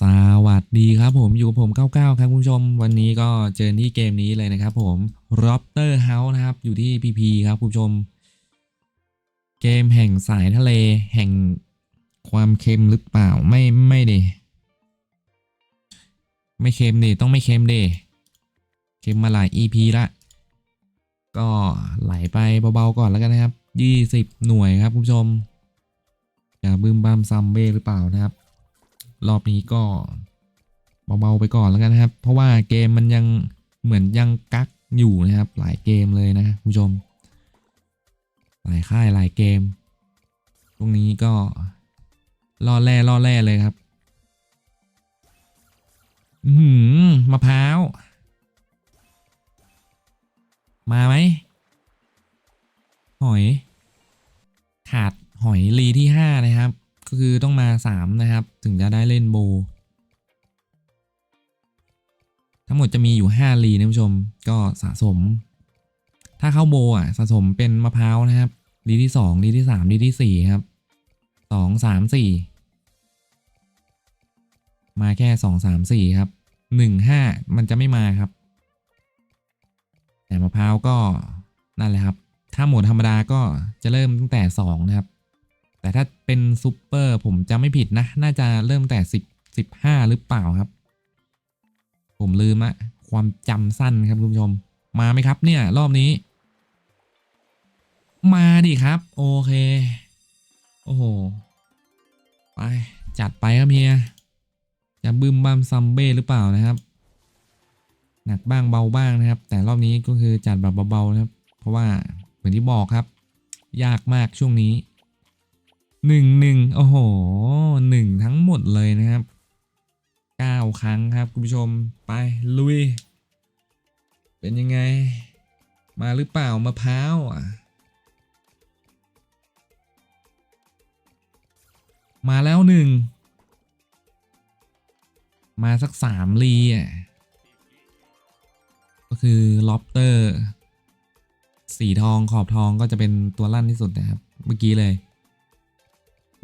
สวัสดีครับผมอยู่กับผม 99 ครับคุณผู้ชม วันนี้ก็เจอที่เกมนี้เลยนะครับผม Raptor House นะครับ อยู่ที่ PP ครับคุณผู้ชม เกมแห่งสายทะเลแห่งความเค็มหรือเปล่าไม่ไม่เดไม่เค็มดิต้องไม่เค็มเดเค็มมาหลาย EP ละก็ไหลไปเบาๆก่อนแล้วกันนะครับ 20 หน่วยครับคุณผู้ชมอย่าบึมบัมซัมเบ้หรือเปล่านะครับ รอบนี้ก็เบาๆไปก่อนแล้วกันนะครับ เพราะว่าเกมมันยังเหมือนยังกักอยู่นะครับ หลายเกมเลยนะคุณผู้ชม หลายค่ายหลายเกม ตรงนี้ก็ล่อแร่ล่อแร่เลยครับหือมะพร้าว มาไหม หอย ขาดหอยลีที่ห้านะครับ ก็คือต้องมาสามนะครับ ถึงจะได้เล่นโบ ทั้งหมดจะมีอยู่ห้าลีนะผู้ชม ก็สะสม ถ้าเข้าโบอะสะสมเป็นมะพร้าวนะครับ ลีที่สองลีที่สามลีที่สี่ครับสองสามสี่มาแค่สองสามสี่ครับหนึ่งห้ามันจะไม่มาครับ แต่มะพร้าวก็นั่นแหละครับ ถ้าหมดธรรมดาก็จะเริ่มตั้งแต่สองนะครับ แต่ถ้าเป็นซูเปอร์ผมจะไม่ผิดนะ น่าจะเริ่มแต่สิบสิบห้าหรือเปล่าครับ ผมลืมอะความจำสั้นครับคุณผู้ชม มาไหมครับเนี่ย รอบนี้ มาดิครับ โอเค โอ้โห ไป จัดไปครับเฮียจะบึมบัมซัมเบ้หรือเปล่านะครับ หนักบ้างเบาบ้างนะครับ แต่รอบนี้ก็คือจัดแบบเบาๆนะครับ เพราะว่าเหมือนที่บอกครับ ยากมากช่วงนี้ หนึ่งหนึ่งโอ้โหหนึ่งทั้งหมดเลยนะครับเก้าครั้งครับคุณผู้ชมไปลุย เป็นยังไง มาหรือเปล่ามะพร้าวอะมาแล้วหนึ่ง มาสักสามลีอะ ก็คือล็อบเตอร์ สีทองขอบทองก็จะเป็นตัวลั่นที่สุดนะครับ เมื่อกี้เลย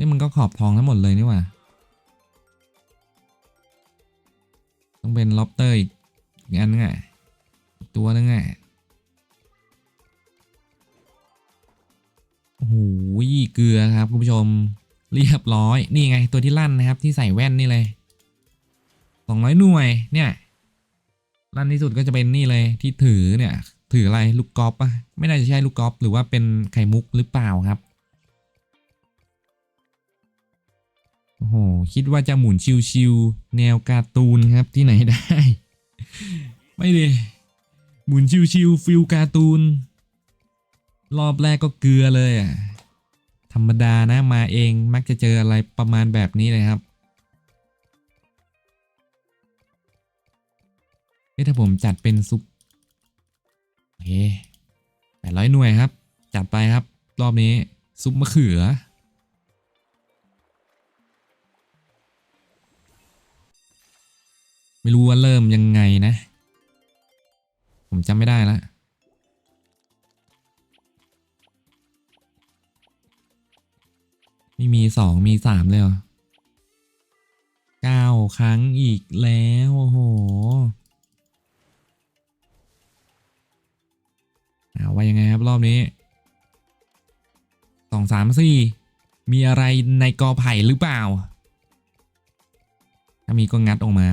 นี่มันก็ขอบทองทั้งหมดเลยนี่หว่า ต้องเป็นล็อบเตอร์อีกอันนึงอะตัวนึงอะโอ้โหเกลือครับคุณผู้ชมเรียบร้อย นี่ไงตัวที่ลั่นนะครับ ที่ใส่แว่นนี่เลยสองร้อยหน่วยเนี่ยลั่นที่สุดก็จะเป็นนี่เลยที่ถือเนี่ย ถืออะไรลูกกอล์ฟปะไม่น่าจะใช่ลูกกอล์ฟหรือว่าเป็นไข่มุกหรือเปล่าครับ โห คิดว่าจะหมุนชิวๆแนวการ์ตูนครับที่ไหนได้ ไม่เลยหมุนชิวๆฟิลการ์ตูน รอบแรกก็เกลือเลยอะ ธรรมดานะมาเองมักจะเจออะไรประมาณแบบนี้เลยครับเฮ้ถ้าผมจัดเป็นซุปโอเคแปดร้อยหน่วยครับ จัดไปครับ รอบนี้ซุปมะเขือ ไม่รู้ว่าเริ่มยังไงนะ ผมจำไม่ได้ละไม่มีสองมีสามเลยเหรอเก้าครั้งอีกแล้ว โอ้โหเอาว่ายังไงครับรอบนี้สองสามสี่มีอะไรในกอไผ่หรือเปล่า ถ้ามีก็งัดออกมา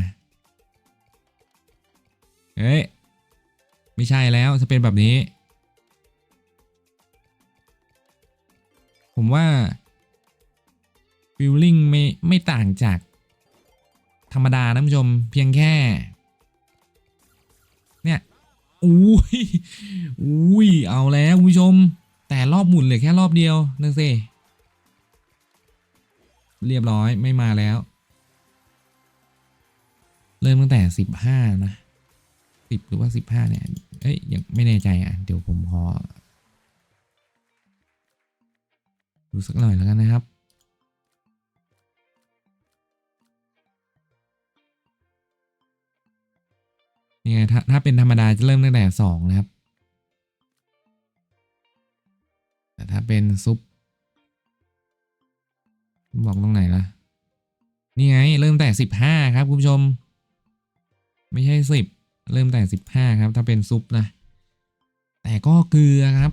เฮ้ย ไม่ใช่แล้วจะเป็นแบบนี้ ผมว่าฟิลลิ่งไม่ไม่ต่างจาก ธรรมดานะผู้ชมเพียงแค่ เนี่ยอุ้ยอุ้ยเอาแล้วคุณผู้ชม แต่รอบหมุนเหลือแค่รอบเดียวนั่นสิเรียบร้อยไม่มาแล้ว เริ่มตั้งแต่สิบห้านะ สิบหรือว่าสิบห้าเนี่ย เอ้ย ยังไม่แน่ใจอะ เดี๋ยวผมขอดูสักหน่อยแล้วกันนะครับ นี่ไงถ้าถ้าเป็นธรรมดาจะเริ่มตั้งแต่สองนะครับ แต่ถ้าเป็นซุป บอกตรงไหนล่ะ นี่ไง เริ่มแต่สิบห้าครับ คุณผู้ชม ไม่ใช่สิบ เริ่มแต่สิบห้าครับ ถ้าเป็นซุปนะ แต่ก็เกลือครับ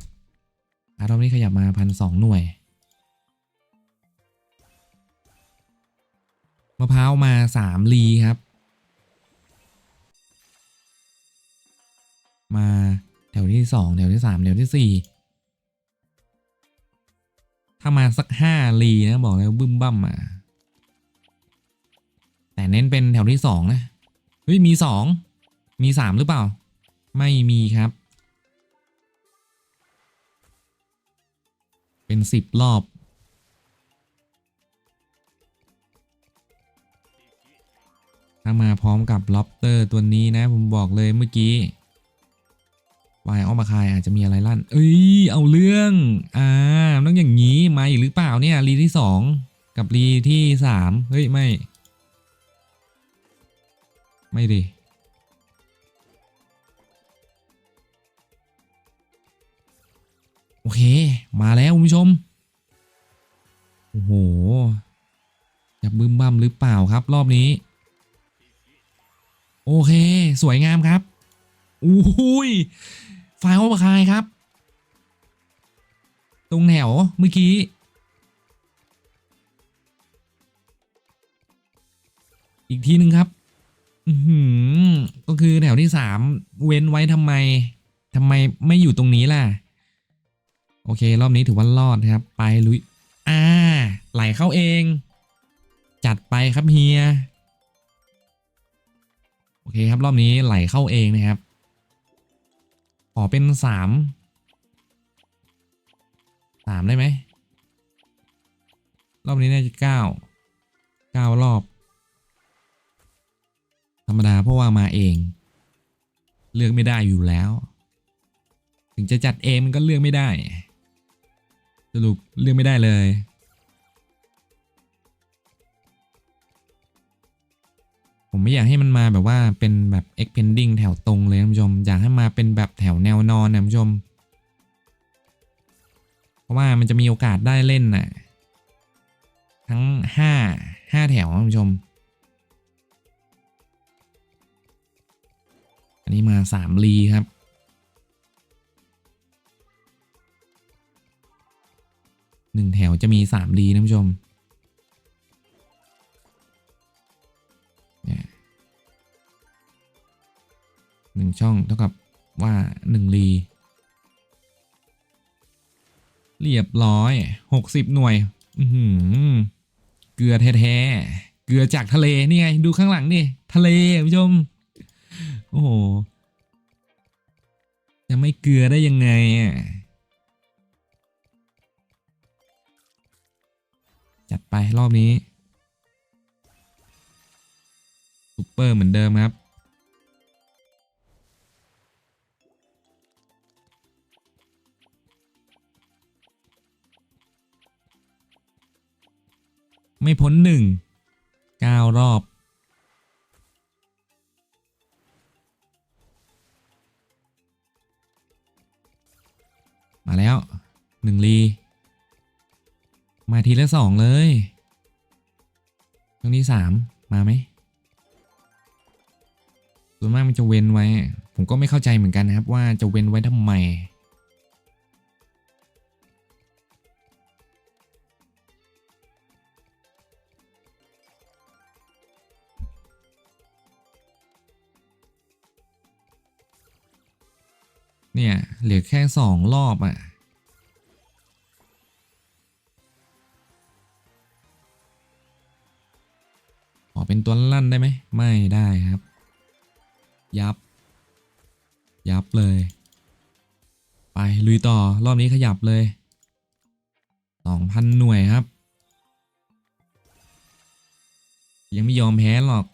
อารอบนี้ขยับมาพันสองหน่วยมะพร้าวมาสามลีครับ มาแถวที่สองแถวที่สามแถวที่สี่ถ้ามาสักห้าลีนะบอกเลยว่าบึ้มบั้มอะแต่เน้นเป็นแถวที่สองนะ เฮ้ย มีสอง มีสามหรือเปล่า ไม่มีครับ เป็นสิบรอบ ถ้ามาพร้อมกับล็อบเตอร์ตัวนี้นะ ผมบอกเลยเมื่อกี้วายออมาคายอาจจะมีอะไรลั่น เอ้ย เอาเรื่อง อ่านต้องอย่างนี้ มาอีกหรือเปล่าเนี่ยรีที่สองกับรีที่สามเฮ้ย ไม่ ไม่ดิ โอเค มาแล้วคุณผู้ชม โอ้โหจะบึ้มบั้มหรือเปล่าครับ รอบนี้ โอเค สวยงามครับอุ้ยไฟล์โอเวอร์คายครับ ตรงแถวเมื่อกี้อีกทีหนึ่งครับ อืก็คือแถวที่สามเว้นไว้ทำไมทำไมไม่อยู่ตรงนี้ล่ะ โอเค รอบนี้ถือว่ารอดนะครับ ไปลุย อ่า ไหลเข้าเอง จัดไปครับเฮีย โอเคครับรอบนี้ไหลเข้าเองนะครับ ขอเป็นสาม สามได้ไหม รอบนี้น่าจะเก้า เก้ารอบ ธรรมดาเพราะว่ามาเอง เลือกไม่ได้อยู่แล้ว ถึงจะจัดเองมันก็เลือกไม่ได้ สรุปเลือกไม่ได้เลยผมไม่อยากให้มันมาแบบว่าเป็นแบบ expanding แถวตรงเลยนะคุณผู้ชม อยากให้มาเป็นแบบแถวแนวนอนนะคุณผู้ชม เพราะว่ามันจะมีโอกาสได้เล่นน่ะ ทั้งห้าห้าแถวนะคุณผู้ชม อันนี้มาสามลีครับ หนึ่งแถวจะมีสามลีนะผู้ชมหนึ่งช่องเท่ากับว่าหนึ่งลีเรียบร้อยหกสิบหน่วย อืเกลือแท้ๆ เกลือจากทะเลนี่ไง ดูข้างหลังนี่ ทะเลผู้ชม โอ้โห จะไม่เกลือได้ยังไงอะ จัดไปรอบนี้ซูเปอร์เหมือนเดิมครับ ไม่พ้นหนึ่งเก้ารอบ ทีละสองเลยช่วงที่สามมาไหมส่วนมากมันจะเว้นไว้ ผมก็ไม่เข้าใจเหมือนกันนะครับ ว่าจะเว้นไว้ทำไมเนี่ยเหลือแค่สองรอบอะ ขอเป็นตัวลั่นได้ไหม ไม่ได้ครับ ยับ ยับเลย ไป ลุยต่อรอบนี้ขยับเลยสองพันหน่วยครับ ยังไม่ยอมแพ้หรอก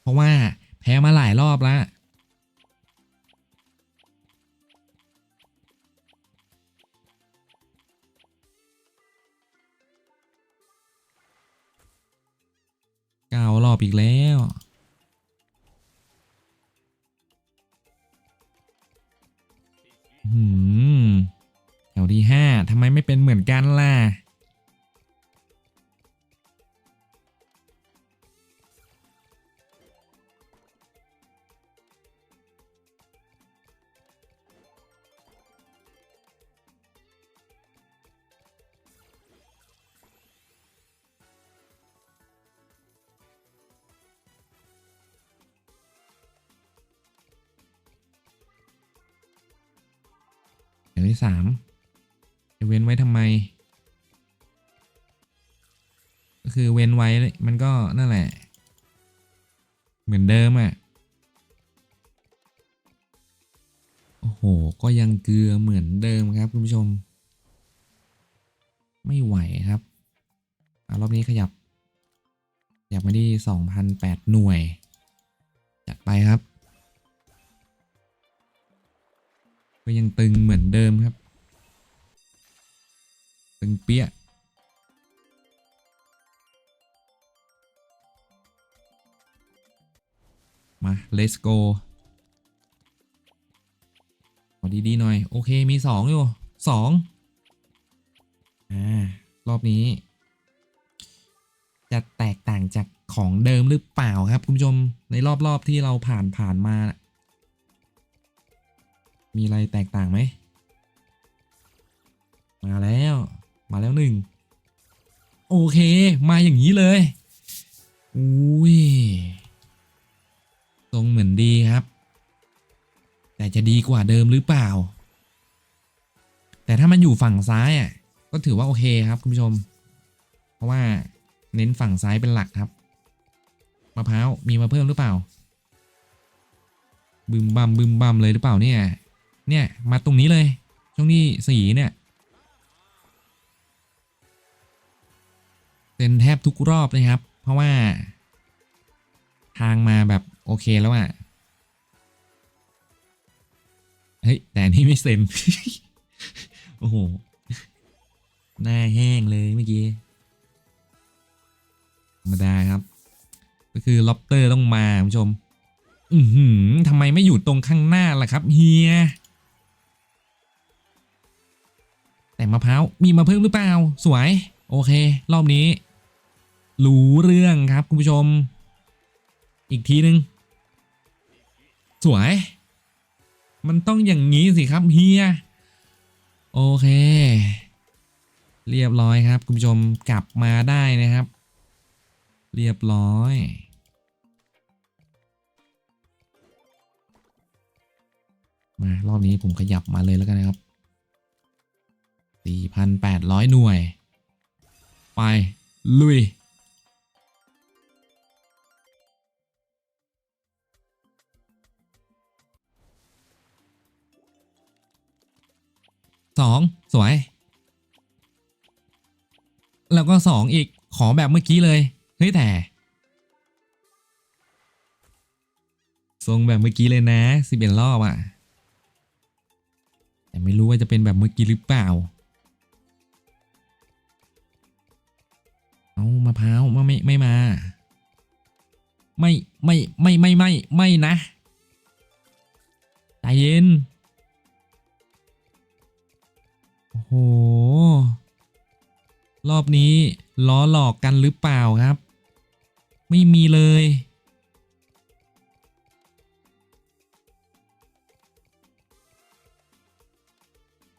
เพราะว่าแพ้มาหลายรอบแล้ว ก้ารอบอีกแล้ว หืมแถวที่ห้าทำไมไม่เป็นเหมือน ไว้สามจะเว้นไว้ทำไม ก็คือเว้นไว้มันก็นั่นแหละ เหมือนเดิมอะ่ะ โอ้โห ก็ยังเกลือเหมือนเดิมครับคุณผู้ชม ไม่ไหวครับอารอบนี้ขยับ ขยับมาที่สองพันแปดหน่วย จัดไปครับ ยังตึงเหมือนเดิมครับ ตึงเปี้ยมา let's go ขอดี ๆ หน่อย โอเคมีสองอยู่สองอ่า รอบนี้ จะแตกต่างจากของเดิมหรือเปล่าครับ คุณผู้ชม ในรอบ ๆ ที่เราผ่านผ่านมานะ มีอะไรแตกต่างไหม มาแล้ว มาแล้วหนึ่ง โอเค มาอย่างนี้เลย อุ้ย ทรงเหมือนดีครับ แต่จะดีกว่าเดิมหรือเปล่า แต่ถ้ามันอยู่ฝั่งซ้ายอะ ก็ถือว่าโอเคครับคุณผู้ชม เพราะว่าเน้นฝั่งซ้ายเป็นหลักครับ มะพร้าวมีมาเพิ่มหรือเปล่าบึมบัมบึมบัมเลยหรือเปล่าเนี่ย เนี่ยมาตรงนี้เลย ช่วงที่สีเนี่ยเป็นแทบทุกรอบเลยครับ เพราะว่า ทางมาแบบโอเคแล้วอะ่ะเฮ้ยแต่นนี่ไม่เซ็น โอ้โห หน้าแห้งเลยเมื่อกี้ ธรรมดาครับ ก็คือล็อบเตอร์ต้องมาคุณผู้ชม อือหือทำไมไม่อยู่ตรงข้างหน้าล่ะครับเฮีย แต่มะพร้าวมีมาเพิ่มหรือเปล่า สวย โอเค รอบนี้รู้เรื่องครับคุณผู้ชม อีกทีหนึ่งสวย มันต้องอย่างนี้สิครับเฮียโอเค เรียบร้อยครับ คุณผู้ชมกลับมาได้นะครับ เรียบร้อยมารอบนี้ผมขยับมาเลยแล้วกันนะครับ 4,800 หน่วย ไป ลุย สอง สวย แล้วก็สองอีก ขอแบบเมื่อกี้เลย เฮ้ย แต่ทรงแบบเมื่อกี้เลยนะสิบเอ็ดรอบอะ่ะ แต่ไม่รู้ว่าจะเป็นแบบเมื่อกี้หรือเปล่า เอามะพร้าวมาไม่ไม่มา ไม่ไม่ไม่ไม่ไม่ไม่นะใจเย็น โอ้โห รอบนี้ล้อหลอกกันหรือเปล่าครับ ไม่มีเลย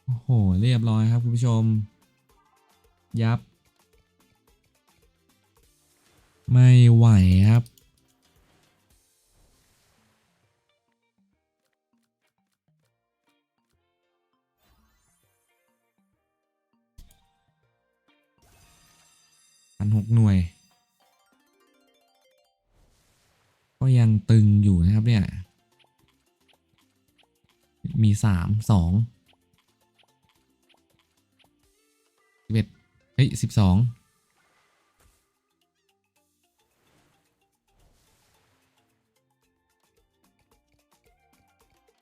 โอ้โห เรียบร้อยครับคุณผู้ชม ยับ ไม่ไหวครับ พันหกหน่วย ก็ยังตึงอยู่นะครับเนี่ย มีสามสองสิบเอ็ดเฮ้ยสิบสอง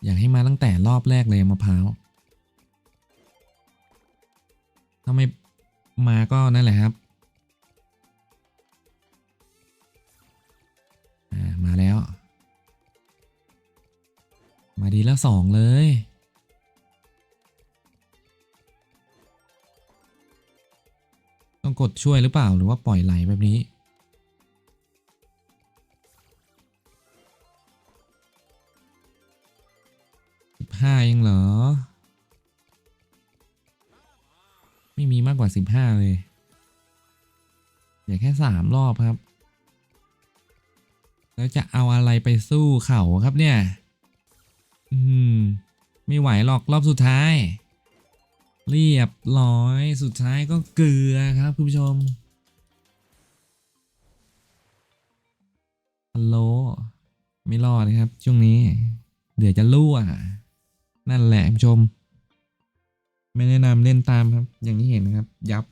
อยากให้มาตั้งแต่รอบแรกเลยมะพร้าวถ้าไม่มาก็นั่นแหละครับมาแล้ว มาดีแล้วสองเลย ต้องกดช่วยหรือเปล่าหรือว่าปล่อยไหลแบบนี้ สิบห้าเลยเหลือแค่สามรอบครับ แล้วจะเอาอะไรไปสู้เขาครับเนี่ย อืม ไม่ไหวหรอกรอบสุดท้าย เรียบร้อยสุดท้ายก็เกลือครับคุณผู้ชมฮัลโหลไม่รอดนะครับ ช่วงนี้ เดี๋ยวจะรั่วนั่นแหละคุณผู้ชม ไม่แนะนำเล่นตามครับ อย่างที่เห็นนะครับ ยับ